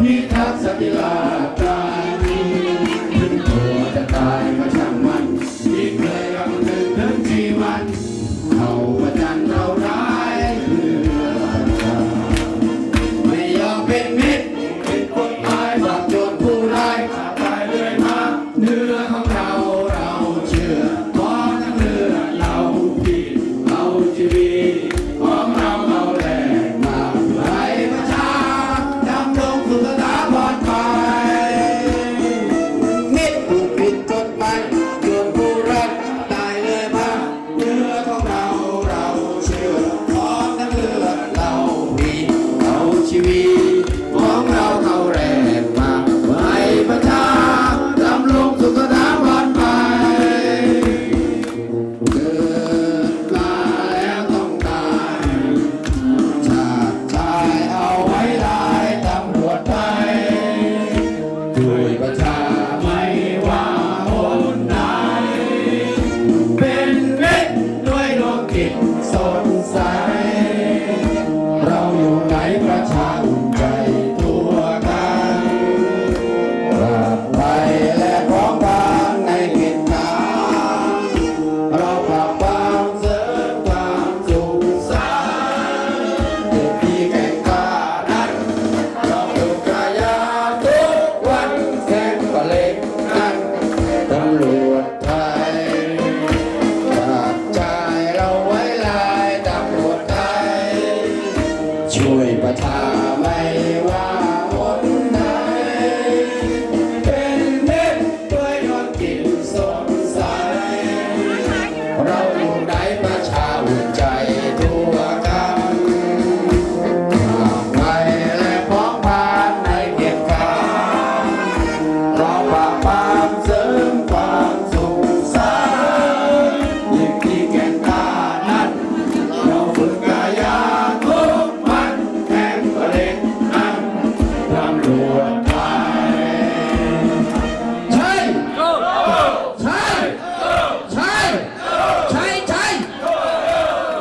พิทักษ์สติลาตานีถึงตัวจะตายก็ช่างมันยิ่งเลยกับถึงถึงชีวันเขาประจันเราร้ายเรือไม่ยอมเป็นมิตรผิดคนหมายสับจนผู้ร้ายตายเลยมาเนื้อของเราเราเชื่อพอทั้งเนื้อเราผิดเราชีวิต Amém.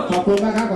ขอบคุณมากครับ